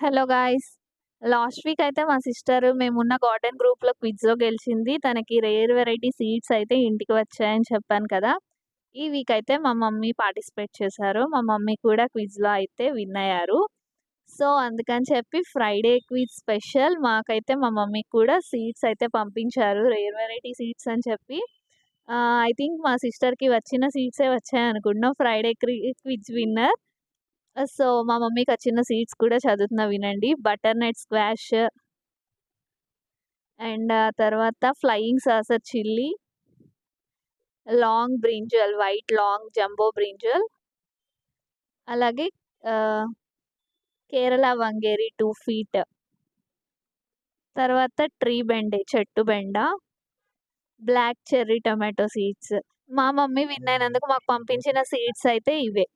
Hello guys. Last week అయితే మా sister మేమున్న గార్డెన్ గ్రూప్లో క్విజ్లో గెలిచింది. తనకి రేర్ వెరైటీ సీడ్స్ అయితే ఇంటికి వచ్చాయని చెప్పాను కదా. ఈ వీక్ అయితే మా మమ్మీ పార్టిసిపేట్ చేశారు. మా మమ్మీ కూడా క్విజ్లో అయితే విన్ అయ్యారు. సో అందుకని చెప్పి ఫ్రైడే క్విజ్ స్పెషల్. మాకైతే మా మమ్మీ కూడా సీడ్స్ అయితే పంపించారు. రేర్ వెరైటీ సీడ్స్ అని చెప్పి. ఐ థింక్ మా సిస్టర్కి వచ్చిన సీడ్సే వచ్చాయి అనుకుంటున్నాం ఫ్రైడే క్విజ్ విన్నర్. సో మా మమ్మీకి వచ్చిన సీడ్స్ కూడా చదువుతున్నా వినండి. Butternut squash. అండ్ తర్వాత flying saucer chilli. Long brinjal white long jumbo brinjal. అలాగే కేరళ వంగేరి టూ ఫీట్. తర్వాత ట్రీ బెండే చెట్టు బెండ. Black cherry tomato seeds. మా మమ్మీ విన్ అయినందుకు మాకు పంపించిన సీడ్స్ అయితే ఇవే.